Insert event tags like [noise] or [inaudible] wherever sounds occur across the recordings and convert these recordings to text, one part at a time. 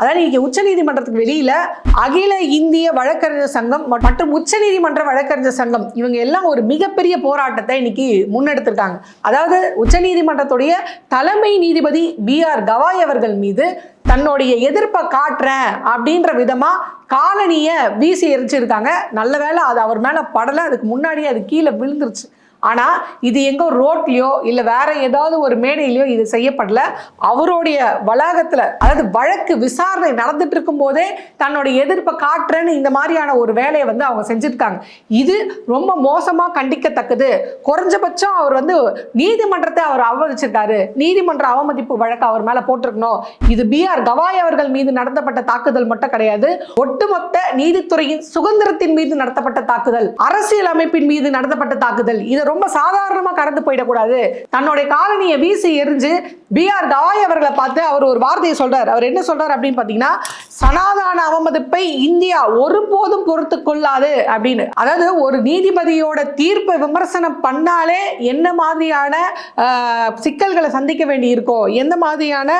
அதாவது இன்னைக்கு உச்சநீதிமன்றத்துக்கு வெளியில அகில இந்திய வழக்கறிஞர் சங்கம் மற்றும் உச்சநீதிமன்ற வழக்கறிஞர் சங்கம் இவங்க எல்லாம் ஒரு மிகப்பெரிய போராட்டத்தை இன்னைக்கு முன்னெடுத்திருக்காங்க. அதாவது உச்சநீதிமன்றத்துடைய தலைமை நீதிபதி பி ஆர் கவாய் அவர்கள் மீது தன்னுடைய எதிர்ப்பை காட்டுறேன் அப்படின்ற விதமாக காலனியை வீசி எரிச்சிருக்காங்க. நல்ல வேலை அது அவர் மேலே படல அதுக்கு முன்னாடியே அது கீழே விழுந்துருச்சு. ஆனால் இது எங்கோ ரோட்லையோ இல்லை வேற ஏதாவது ஒரு மேடையிலையோ இது செய்யப்படல. அவருடைய வளாகத்தில் அதாவது வழக்கு விசாரணை நடந்துட்டு இருக்கும் போதே தன்னோட எதிர்ப்பை காட்டுறேன்னு இந்த மாதிரியான ஒரு வேலையை வந்து அவங்க செஞ்சிருக்காங்க. இது ரொம்ப மோசமாக கண்டிக்கத்தக்கது. குறைஞ்சபட்சம் அவர் வந்து நீதிமன்றத்தை அவர் அவமதிச்சிருக்காரு. நீதிமன்ற அவமதிப்பு வழக்கு அவர் மேலே போட்டிருக்கணும். இது பி ஆர் கவாய் அவர்கள் மீது நடத்தப்பட்ட தாக்குதல் மட்டும் கிடையாது. ஒட்டுமொத்த நீதித்துறையின் சுதந்திரத்தின் மீது நடத்தப்பட்ட தாக்குதல் அரசியல் அமைப்பின் மீது நடத்தப்பட்ட தாக்குதல். இதை ரொம்ப சாதாரணமா கடந்து போயிடக்கூடாது. தன்னுடைய காலனியை வீசி எரிஞ்சு பிஆர் தாய் கவாய் அவர்களை பார்த்து அவர் ஒரு வார்த்தையை சொல்றார். அவர் என்ன சொல்றார் அப்படின்னு பாத்தீங்கன்னா சனாதான அவமதிப்பை இந்தியா ஒருபோதும் பொறுத்து கொள்ளாது அப்படின்னு. அதாவது ஒரு நீதிபதியோட தீர்ப்பை விமர்சனம் பண்ணாலே என்ன மாதிரியான சிக்கல்களை சந்திக்க வேண்டி இருக்கோ எந்த மாதிரியான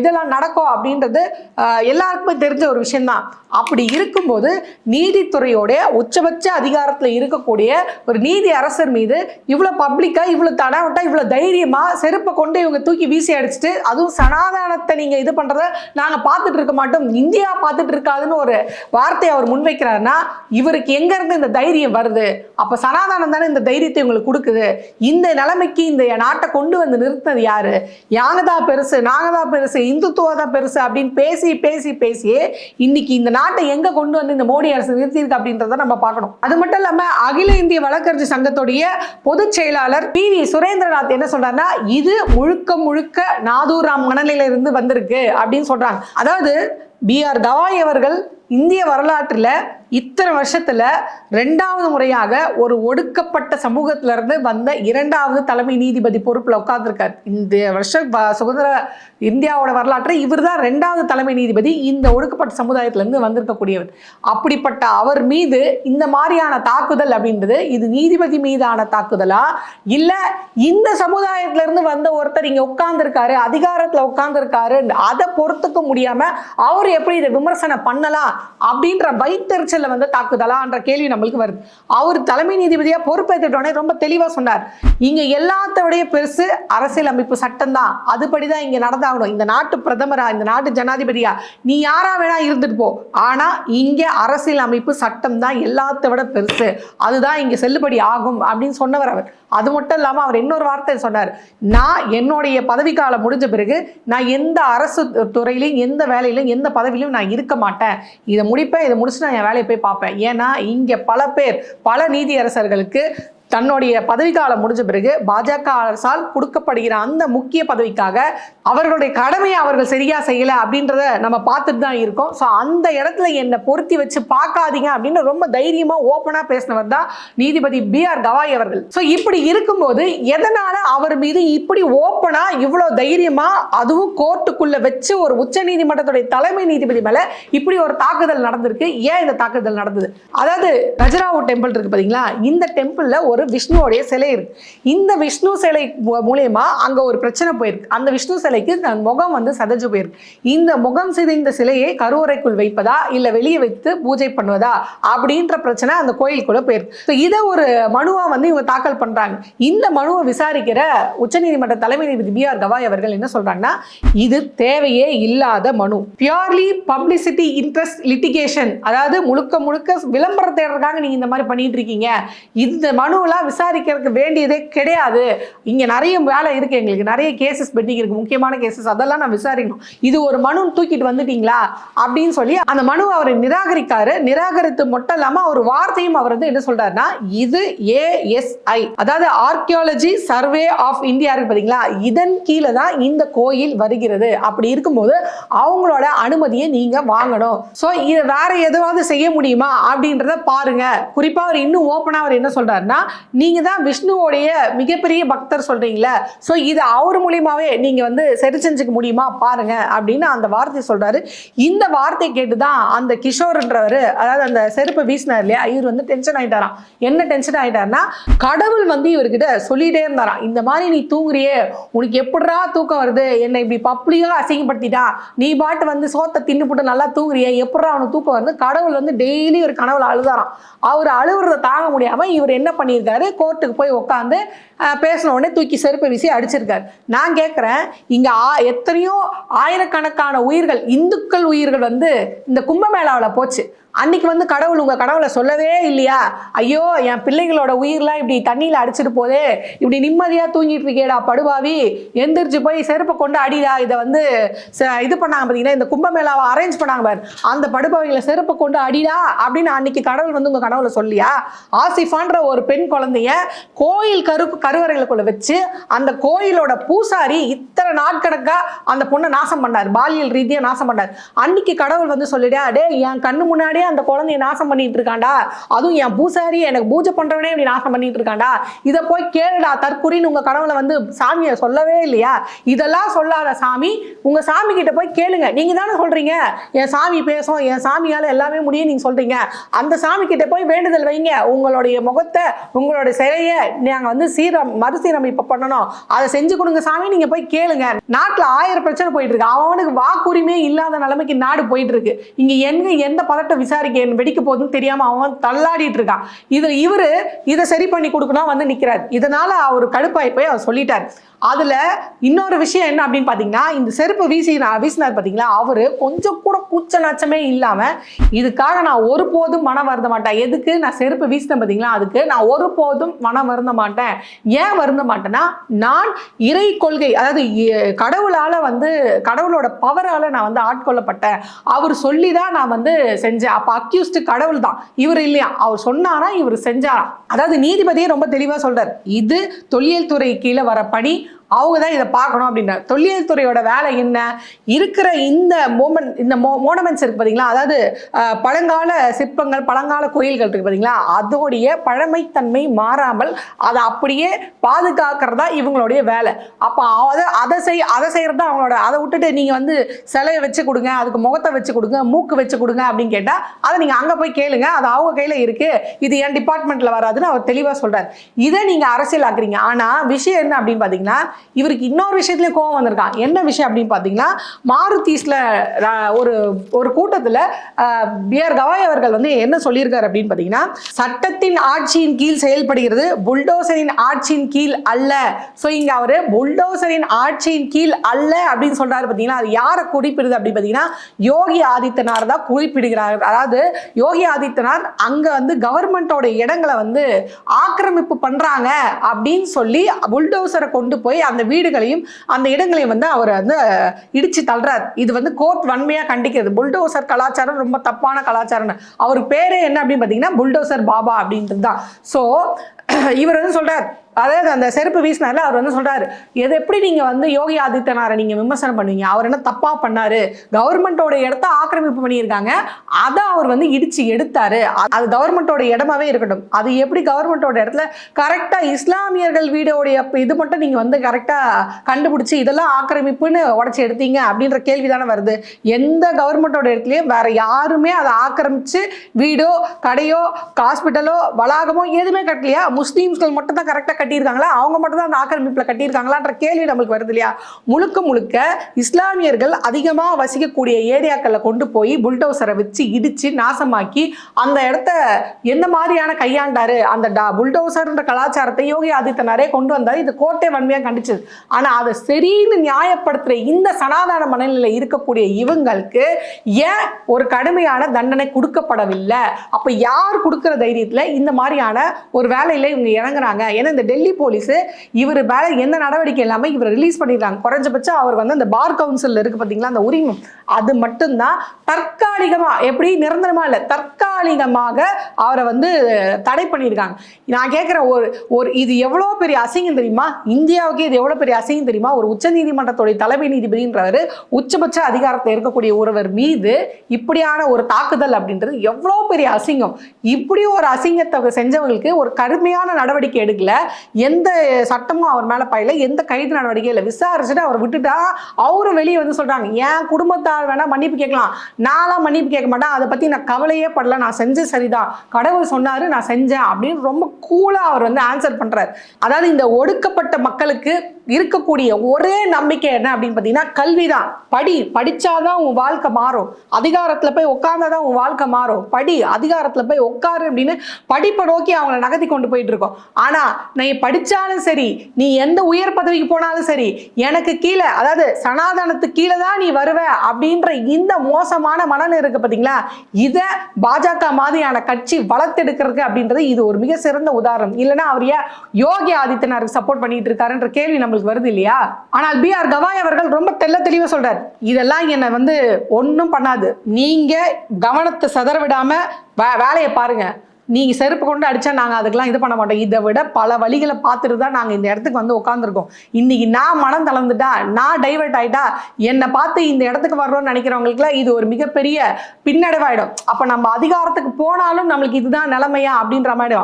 இதெல்லாம் நடக்கும் அப்படின்றது எல்லாருக்குமே தெரிஞ்ச ஒரு விஷயம்தான். அப்படி இருக்கும்போது நீதித்துறையோட உச்சபட்ச அதிகாரத்தில் இருக்கக்கூடிய ஒரு நீதி அரசர் மீது இவ்வளோ பப்ளிக்காக இவ்வளோ தடாவட்டா இவ்வளோ தைரியமாக செருப்பை கொண்டு இவங்க தூக்கி வீசி அடிச்சுட்டு அதுவும் சனாதானத்தை நீங்கள் இது பண்ணுறத நாங்கள் பார்த்துட்டு இருக்க மாட்டோம். இந்தியா பார்த்துட்டு இருக்காதுன்னு ஒரு வார்த்தையை அவர் முன்வைக்கிறாருன்னா இவருக்கு எங்கேருந்து இந்த தைரியம் வருது? அப்போ சனாதானம் தானே இந்த தைரியத்தை உங்களுக்கு கொடுக்குது. இந்த நிலைமைக்கு இந்த நாட்டை கொண்டு வந்து நிறுத்தினது யாரு? யாங்க தான் பெருசு நாங்க தான் பெருசு இந்துத்துவா தான் பெருசு அப்படின்னு பேசி பேசி பேசி இன்னைக்கு இந்த நாட்டை எங்க கொண்டு வந்து இந்த மோடி அரசு நிறுத்தியிருக்கு அப்படின்றத நம்ம பார்க்கணும். அது மட்டும் இல்லாம அகில இந்திய வழக்கறிஞர் சங்கத்துடைய பொதுச் செயலாளர் பி வி சுரேந்திரநாத் என்ன சொல்றாருன்னா இது முழுக்க முழுக்க நாதூராம் மனநிலையில இருந்து வந்திருக்கு அப்படின்னு சொல்றாங்க. அதாவது பி ஆர் தவாய் அவர்கள் இந்திய வரலாற்றில் இத்தனை வருஷத்துல ரெண்டாவது முறையாக ஒரு ஒடுக்கப்பட்ட சமூகத்துல இருந்து வந்த இரண்டாவது தலைமை நீதிபதி பொறுப்புல உட்கார்ந்துருக்கார். இந்த வருஷம் வ- சுதந்திர இந்தியாவோட வரலாற்றை இவர் தான் ரெண்டாவது தலைமை நீதிபதி இந்த ஒடுக்கப்பட்ட சமுதாயத்துல இருந்து வந்திருக்கக்கூடியவர். அப்படிப்பட்ட அவர் மீது இந்த மாதிரியான தாக்குதல் அப்படின்றது இது நீதிபதி மீதான தாக்குதலா? இல்ல இந்த சமுதாயத்துல இருந்து வந்த ஒருத்தர் இங்க உட்கார்ந்துருக்காரு அதிகாரத்துல உட்கார்ந்துருக்காரு அதை பொறுத்துக்க முடியாம அவர் எப்படி இதை விமர்சனம் பண்ணலாம் அப்படின்ற வைத்தறிச்சல்ல வந்து தாக்குதலான்ற கேள்வி நம்மளுக்கு வருது. அவர் தலைமை நீதிபதியா பொறுப்பேற்றுட்டோடனே ரொம்ப தெளிவா சொன்னார். இங்க எல்லாத்தோடைய பெருசு அரசியல் அமைப்பு சட்டம் தான் அதுபடிதான் இங்க நடந்தாகணும். இந்த நாட்டு பிரதமரா இந்த நாட்டு ஜனாதிபதியா நீ யாரா வேணா இருந்துட்டு போ. ஆனால் இங்கே அரசியல் அமைப்பு சட்டம் தான் எல்லாத்த விட பெருசு. அதுதான் இங்க செல்லுபடி ஆகும் அப்படின்னு சொன்னவர் அவர். அது மட்டும் இல்லாம அவர் இன்னொரு வார்த்தை சொன்னார். நான் என்னுடைய பதவிக்காலம் முடிஞ்ச பிறகு நான் எந்த அரசு துறையிலையும் எந்த வேலையிலும் எந்த பதவியிலும் நான் இருக்க மாட்டேன். இதை முடிப்பேன் இதை முடிச்சு நான் என் வேலையை போய் பார்ப்பேன். ஏன்னா இங்கே பல பேர் பல நீதியரசர்களுக்கு தன்னுடைய பதவிக்காலம் முடிஞ்ச பிறகு பாஜக அரசால் கொடுக்கப்படுகிற அந்த முக்கிய பதவிக்காக அவர்களுடைய கடமையை அவர்கள் சரியா செய்யல அப்படின்றத நம்ம பார்த்துட்டு தான் இருக்கோம். ஸோ அந்த இடத்துல என்னை பொருத்தி வச்சு பார்க்காதீங்க அப்படின்னு ரொம்ப தைரியமா ஓப்பனா பேசினவர் தான் நீதிபதி பி ஆர் கவாய் அவர்கள். ஸோ இப்படி இருக்கும்போது எதனால அவர் மீது இப்படி ஓப்பனா இவ்வளோ தைரியமா அதுவும் கோர்ட்டுக்குள்ள வச்சு ஒரு உச்ச நீதிமன்றத்துடைய தலைமை நீதிபதி மேல இப்படி ஒரு தாக்குதல் நடந்திருக்கு? ஏன் இந்த தாக்குதல் நடந்தது? அதாவது கஜராவு டெம்பிள் இருக்கு பாத்தீங்களா? இந்த டெம்பிள்ல ஒரு விஷ்ணுவோடைய சிலை இருக்கு. இந்த விஷ்ணு சிலை மூலயமா மூலியமா அங்க ஒரு பிரச்சனை போயிருக்கு. அந்த விஷ்ணு சிலைக்கு தன் முகம் வந்து சதஞ்சு போயிருக்கு. இந்த முகம் சிதைந்த சிலையை கருவறைக்குள் வைப்பதா இல்ல வெளியே வைத்து பூஜை பண்ணுவதா அப்படின்ற பிரச்சனை அந்த கோயிலுக்குள்ள போயிருக்கு. இதை ஒரு மனுவா வந்து இவங்க தாக்கல் பண்றாங்க. இந்த மனுவை விசாரிக்கிற உச்சநீதிமன்ற தலைமை நீதிபதி பி ஆர் கவாய் அவர்கள் என்ன சொல்றாங்கன்னா இது தேவையே இல்லாத மனு. பியூர்லி பப்ளிசிட்டி இன்ட்ரெஸ்ட் லிட்டிகேஷன் அதாவது முழுக்க முழுக்க விளம்பரம் தேடுறதுக்காக நீங்க இந்த மாதிரி பண்ணிட்டு இருக்கீங்க. இந்த மனுவெல்லாம் விசாரிக்கிறதுக்கு வேண்டியதே கிடையாது. இங்கே நிறைய வேலை இருக்குது எங்களுக்கு. நிறைய கேசஸ் பெண்டிங் இருக்குது முக்கியமான கேசஸ் அதெல்லாம் நான் விசாரிக்கணும். இது ஒரு மனு தூக்கிட்டு வந்துட்டீங்களா? அப்படின்னு சொல்லி அந்த மனுவை அவர் நிராகரிக்காரு. நிராகரித்து மட்டும் இல்லாமல் ஒரு வார்த்தையும் அவர் வந்து என்ன சொல்றாருன்னா இது ஏஎஸ்ஐ அதாவது ஆர்கியாலஜி சர்வே ஆஃப் இந்தியா இருக்கு பார்த்தீங்களா இதன் கீழே தான் இந்த கோயில் வருகிறது. அப்படி இருக்கும்போது அவங்களோட அனுமதியை நீங்கள் வாங்கணும். ஸோ இதை வேற எதுவாவது செய்ய முடியுமா? அப்படின்றத பாருங்க. குறிப்பாக அவர் இன்னும் ஓப்பனாக அவர் என்ன சொல்றாருன்னா நீங்க தான் விஷ்ணுவோடைய மிகப்பெரிய பக்தர் சொல்றீங்கள. ஸோ இது அவர் மூலியமாவே நீங்க வந்து சரி செஞ்சுக்க முடியுமா? பாருங்க. அப்படின்னு அந்த வார்த்தை சொல்றாரு. இந்த வார்த்தை கேட்டு தான் அந்த கிஷோர்ன்றவர் அதாவது அந்த செருப்பை வீசினார் இல்லையா? இவர் வந்து டென்ஷன் ஆயிட்டாராம். என்ன டென்ஷன் ஆயிட்டாருன்னா கடவுள் வந்து இவர்கிட்ட சொல்லிட்டே இருந்தாராம். இந்த மாதிரி நீ தூங்குறியே உனக்கு எப்படா தூக்கம் வருது? என்னை இப்படி பப்ளிக்கா அசிங்கப்படுத்திட்டா? நீ பாட்டு வந்து சோத்தை தின்னு போட்டு நல்லா தூங்குறியே எப்படா அவனுக்கு தூக்கம் வருது? கடவுள் வந்து டெய்லி ஒரு கனவுல அழுதாராம். அவர் அழுகுறத தாங்க முடியாம இவர் என்ன பண்ணியிருக்காரு? கோர்ட்டுக்கு போய் உட்காந்து பேசின உடனே தூக்கி செருப்பு வீசி அடிச்சிருக்காரு. நான் கேட்குறேன் இங்கே ஆ- எத்தனையோ ஆயிரக்கணக்கான உயிர்கள் இந்துக்கள் உயிர்கள் வந்து இந்த கும்பமேளாவில் போச்சு. அன்னைக்கு வந்து கடவுள் உங்கள் கடவுளை சொல்லவே இல்லையா? ஐயோ என் பிள்ளைகளோட உயிர்லாம் இப்படி தண்ணியில் அடிச்சிட்டு போதே இப்படி நிம்மதியாக தூங்கிட்டு இருக்கேடா படுபாவி. எந்திரிச்சு போய் செருப்பை கொண்டு அடிடா. இதை வந்து ச- இது பண்ணாங்க பார்த்தீங்கன்னா இந்த கும்பமேளாவை அரேஞ்ச் பண்ணாங்க பாரு. அந்த படுபாவிகளை செருப்பை கொண்டு அடிடா அப்படின்னு அன்னைக்கு கடவுள் வந்து உங்கள் கடவுளை சொல்லியா? ஆசிஃபான்ற ஒரு பெண் குழந்தைய கோயில் கரு கருவறைகளுக்குள்ள வச்சு அந்த கோயிலோட பூசாரி இத்தனை நாட்கணக்காக அந்த பொண்ணை நாசம் பண்ணார். பாலியல் ரீதியாக நாசம் பண்ணார். அன்னைக்கு கடவுள் வந்து சொல்லிடா டே என் கண்ணு முன்னாடியே அந்த குழந்தைய நாசம் பண்ணிட்டு இருக்காண்டா? அதுவும் என் பூசாரி எனக்கு பூஜை பண்றவனே இப்படி நாசம் பண்ணிட்டு இருக்காண்டா? இதை போய் கேளுடா தற்குறின்னு உங்க கடவுளை வந்து சாமியை சொல்லவே இல்லையா? இதெல்லாம் சொல்லாத சாமி உங்க சாமி கிட்ட போய் கேளுங்க. நீங்க தானே சொல்றீங்க? என் சாமி பேசும் என் சாமியால எல்லாமே முடியும் நீங்க சொல்றீங்க. அந்த சாமி கிட்ட போய் வேண்டுதல் வைங்க. உங்களுடைய முகத்தை உங்களுடைய சிலையை நாங்க வந்து சீரம் மறுசீரமைப்பு பண்ணணும். அதை செஞ்சு கொடுங்க சாமி நீங்க போய் கேளுங்க. நாட்டுல ஆயிரம் பிரச்சனை போயிட்டு இருக்கு. அவனுக்கு வாக்குரிமையே இல்லாத நிலைமைக்கு நாடு போயிட்டு இருக்கு. இங்க எங்க எந்த பதட்டம் விசாரிக்க வெடிக்க போகுதுன்னு தெரியாமல் அவன் தள்ளாடிட்டு இருக்கான். இது இவரு இதை சரி பண்ணி கொடுக்கணும் வந்து நிற்கிறார் இதனால் அவர் கடுப்பாய் போய் அவர் சொல்லிட்டார். அதில் இன்னொரு விஷயம் என்ன அப்படின்னு பார்த்தீங்கன்னா இந்த செருப்பு வீசி நான் வீசினார் பார்த்தீங்களா அவர் கொஞ்சம் கூட கூச்ச நாச்சமே இல்லாமல் இதுக்காக நான் ஒருபோதும் மனம் வருந்த மாட்டேன். எதுக்கு? நான் செருப்பு வீசினேன் பார்த்தீங்களா அதுக்கு நான் ஒருபோதும் மனம் வருந்த மாட்டேன். ஏன் வருந்த மாட்டேன்னா நான் இறை கொள்கை அதாவது கடவுளால் வந்து கடவுளோட பவரால் நான் வந்து ஆட்கொள்ளப்பட்டேன். அவர் சொல்லி தான் நான் வந்து செஞ்சேன். அப்ப அக்யூஸ்ட் கடவுள் தான் இவர் இல்லையா? அவர் சொன்னாரா? இவர் செஞ்சாரா? அதாவது நீதிபதியே ரொம்ப தெளிவா சொல்றார். இது தொல்லியல் துறை கீழே வர பணி. அவங்க தான் இதை பார்க்கணும் அப்படின்ற தொல்லியல் துறையோட வேலை என்ன? இருக்கிற இந்த மோமெண்ட் இந்த மோ மோனமெண்ட்ஸ் இருக்கு பார்த்தீங்களா அதாவது பழங்கால சிற்பங்கள் பழங்கால கோயில்கள் இருக்கு பார்த்தீங்களா அதோடைய பழமைத்தன்மை மாறாமல் அதை அப்படியே பாதுகாக்கிறதா இவங்களுடைய வேலை. அப்போ அதை அதை செய் அதை செய்கிறது தான் அவங்களோட அதை விட்டுட்டு நீங்கள் வந்து சிலையை வச்சு கொடுங்க அதுக்கு முகத்தை வச்சு கொடுங்க மூக்கு வச்சு கொடுங்க அப்படின்னு கேட்டால் அதை நீங்கள் அங்கே போய் கேளுங்க. அது அவங்க கையில் இருக்குது இது என் டிபார்ட்மெண்ட்டில் வராதுன்னு அவர் தெளிவாக சொல்கிறார் இதை நீங்கள் அரசியலாக்குறீங்க. ஆனால் விஷயம் என்ன அப்படின்னு பார்த்தீங்கன்னா இவருக்கு இன்னொரு விஷயத்துலயும் கோவம் வந்திருக்கான் என்ன விஷயம் அப்படின்னு பார்த்தீங்கன்னா மாருதீஸ்ல ஒரு ஒரு கூட்டத்தில் பிஆர் கவாய் அவர்கள் வந்து என்ன சொல்லியிருக்காரு அப்படின்னு பார்த்தீங்கன்னா சட்டத்தின் ஆட்சியின் கீழ் செயல்படுகிறது புல்டோசரின் ஆட்சியின் கீழ் அல்ல. ஸோ இங்க அவரு புல்டோசரின் ஆட்சியின் கீழ் அல்ல அப்படின்னு சொல்றாரு பார்த்தீங்கன்னா அது யாரை குறிப்பிடுது அப்படின்னு பார்த்தீங்கன்னா யோகி ஆதித்யநாத் தான் குறிப்பிடுகிறார். அதாவது யோகி ஆதித்யநாத் அங்க வந்து கவர்மெண்டோட இடங்களை வந்து ஆக்கிரமிப்பு பண்றாங்க அப்படின்னு சொல்லி புல்டோசரை கொண்டு போய் அந்த வீடுகளையும் அந்த இடங்களையும் வந்து அவர் வந்து இடிச்சு தள்ளுறார். இது வந்து கோர்ட் வன்மையா கண்டிக்கிறது. புல்டோசர் கலாச்சாரம் ரொம்ப தப்பான கலாச்சாரம்னு. அவர் பேரே என்ன அப்படின்னு பார்த்தீங்கன்னா புல்டோசர் பாபா அப்படின்றது தான். ஸோ [clears throat] இவர் வந்து சொல்கிறார் அதாவது அந்த செருப்பு வீசினார்ல அவர் வந்து சொல்றாரு எது எப்படி நீங்க வந்து யோகி ஆதித்யநாரை நீங்க விமர்சனம் பண்ணுவீங்க? அவர் என்ன தப்பா பண்ணாரு? கவர்மெண்டோட இடத்த ஆக்கிரமிப்பு பண்ணியிருக்காங்க. அதை அவர் வந்து இடிச்சு எடுத்தாரு. அது கவர்மெண்டோட இடமாவே இருக்கட்டும். அது எப்படி கவர்மெண்டோட இடத்துல கரெக்டா இஸ்லாமியர்கள் வீடோடைய இது மட்டும் நீங்க வந்து கரெக்டா கண்டுபிடிச்சு இதெல்லாம் ஆக்கிரமிப்புன்னு உடச்சி எடுத்தீங்க? அப்படின்ற கேள்வி தானே வருது. எந்த கவர்மெண்டோட இடத்துலயும் வேற யாருமே அதை ஆக்கிரமிச்சு வீடோ கடையோ ஹாஸ்பிட்டலோ வளாகமோ எதுவுமே கட்டலையா? முஸ்லீம்ஸ்கள் மட்டும் தான் கரெக்டாக கட்டியிருக்காங்களா? அவங்க மட்டும் தான் அந்த ஆக்கிரமிப்பில் கட்டியிருக்காங்களான்ற கேள்வி நம்மளுக்கு வருது இல்லையா? முழுக்க முழுக்க இஸ்லாமியர்கள் அதிகமாக வசிக்கக்கூடிய ஏரியாக்களில் கொண்டு போய் புல்டோசரை வச்சு இடித்து நாசமாக்கி அந்த இடத்த எந்த மாதிரியான கையாண்டாரு? அந்த டா புல்டோசர்ன்ற கலாச்சாரத்தை யோகி ஆதித்யநாரே கொண்டு வந்தார். இது கோட்டை வன்மையாக கண்டிச்சது. ஆனால் அதை சரின்னு நியாயப்படுத்துகிற இந்த சனாதன மனநிலை இருக்கக்கூடிய இவங்களுக்கு ஏன் ஒரு கடுமையான தண்டனை கொடுக்கப்படவில்லை? அப்போ யார் கொடுக்குற தைரியத்தில் இந்த மாதிரியான ஒரு வேலையில் இவங்க இறங்குறாங்க? ஏன்னா இந்த டெல்லி போலீஸு இவர் மேல எந்த நடவடிக்கை இல்லாமல் இவர் ரிலீஸ் பண்ணிடுறாங்க. குறைஞ்சபட்சம் அவர் வந்து அந்த பார் கவுன்சிலில் இருக்கு பார்த்தீங்களா அந்த உரிமம் அது மட்டும்தான் தற்காலிகமாக எப்படி நிரந்தரமாக இல்லை தற்காலிகமாக அவரை வந்து தடை பண்ணியிருக்காங்க நான் கேட்குற ஒரு ஒரு இது எவ்வளோ பெரிய அசிங்கம் தெரியுமா? இந்தியாவுக்கு இது எவ்வளோ பெரிய அசிங்கம் தெரியுமா? ஒரு உச்சநீதிமன்றத்துடைய தலைமை நீதிபதின்றவர் உச்சபட்ச அதிகாரத்தில் இருக்கக்கூடிய ஒருவர் மீது இப்படியான ஒரு தாக்குதல் அப்படின்றது எவ்வளோ பெரிய அசிங்கம். இப்படி ஒரு அசிங்கத்தை செஞ்சவங்களுக்கு ஒரு கடுமையான நடவடிக்கை எடுக்கல. எந்த சட்டமும் அவர் மேலே பயில எந்த கைது நடவடிக்கை இல்லை. விசாரிச்சுட்டு அவர் விட்டுட்டா அவரும் வெளியே வந்து சொல்கிறாங்க என் குடும்பத்தார் வேணால் மன்னிப்பு கேட்கலாம். நான்லாம் மன்னிப்பு கேட்க மாட்டேன். அதை பற்றி நான் கவலையே படல. நான் செஞ்சது சரிதான். கடவுள் சொன்னார் நான் செஞ்சேன் அப்படின்னு ரொம்ப கூலாக அவர் வந்து ஆன்சர் பண்ணுறாரு அதாவது இந்த ஒடுக்கப்பட்ட மக்களுக்கு இருக்கக்கூடிய ஒரே நம்பிக்கை என்ன அப்படின்னு பார்த்தீங்கன்னா கல்வி தான் படி படித்தாதான் உன் வாழ்க்கை மாறும். அதிகாரத்தில் போய் உட்கார்ந்தாதான் உன் வாழ்க்கை மாறும். படி அதிகாரத்தில் போய் உட்காரு அப்படின்னு படிப்பை நோக்கி அவங்கள நகர்த்தி கொண்டு போயிட்டு இருக்கோம். ஆனால் நீ படித்தாலும் சரி நீ எந்த உயர் பதவிக்கு போனாலும் சரி எனக்கு கீழே அதாவது சனாதனத்துக்கு கீழே தான் நீ வருவ அப்படின்ற இந்த மோசமான மனநிலை இருக்கு பார்த்தீங்களா? இதை பாஜக மாதிரியான கட்சி வளர்த்தெடுக்கிறதுக்கு அப்படின்றது இது ஒரு மிக சிறந்த உதாரணம். இல்லைன்னா அவர் ஏன் யோகி ஆதித்யநாத் சப்போர்ட் பண்ணிட்டு இருக்காருன்ற கேள்வி நம்மளுக்கு வருது இல்லையா? ஆனால் பி ஆர் கவாய் அவர்கள் ரொம்ப தெள்ள தெளிவாக சொல்றார் இதெல்லாம் என்னை வந்து ஒன்றும் பண்ணாது. நீங்க கவனத்தை சதற விடாம வே- வேலையை பாருங்க. நீங்க செருப்பு கொண்டு அடிச்சா நாங்க அதுக்கெல்லாம் இது பண்ண மாட்டோம். இதை விட பல வழிகளை பார்த்துட்டு தான் நாங்க இந்த இடத்துக்கு வந்து உட்காந்துருக்கோம் இன்னைக்கு நான் மனம் தளர்ந்துட்டா நான் டைவர்ட் ஆயிட்டா என்னை பார்த்து இந்த இடத்துக்கு வர்றோம்னு நினைக்கிறவங்களுக்குலாம் இது ஒரு மிகப்பெரிய பின்னடைவாயிடும். அப்ப நம்ம அதிகாரத்துக்கு போனாலும் நம்மளுக்கு இதுதான் நிலைமையா? அப்படின்ற மாதிரி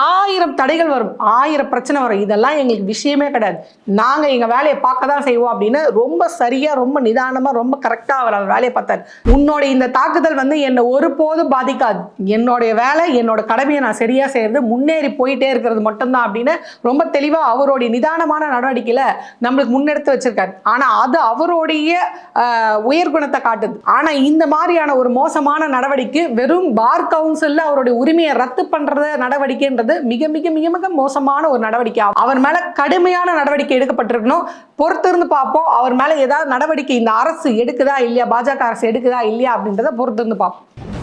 ஆயிரம் தடைகள் வரும் ஆயிரம் பிரச்சனை வரும். இதெல்லாம் எங்களுக்கு விஷயமே கிடையாது. நாங்கள் எங்கள் வேலையை பார்க்க தான் செய்வோம் அப்படின்னு ரொம்ப சரியாக ரொம்ப நிதானமாக ரொம்ப கரெக்டாக அவர் அவர் வேலையை பார்த்தார். உன்னோட இந்த தாக்குதல் வந்து என்னை ஒருபோதும் பாதிக்காது. என்னுடைய வேலை என்னோட கடமையை நான் சரியாக செய்யறது முன்னேறி போயிட்டே இருக்கிறது மட்டும்தான் அப்படின்னு ரொம்ப தெளிவாக அவருடைய நிதானமான நடவடிக்கையில் நம்மளுக்கு முன்னெடுத்து வச்சிருக்காரு. ஆனால் அது அவருடைய உயர்குணத்தை காட்டுது. ஆனால் இந்த மாதிரியான ஒரு மோசமான நடவடிக்கை வெறும் பார் கவுன்சிலில் அவருடைய உரிமையை ரத்து பண்ணுற அப்படின்றது மிக மிக மிக மிக மோசமான ஒரு நடவடிக்கை அவர் மேல கடுமையான நடவடிக்கை எடுக்கப்பட்டிருக்கணும். பொறுத்திருந்து பார்ப்போம். அவர் மேல ஏதாவது நடவடிக்கை இந்த அரசு எடுக்குதா இல்லையா? பாஜக அரசு எடுக்குதா இல்லையா அப்படின்றத பொறுத்திருந்து பார்ப்போம்.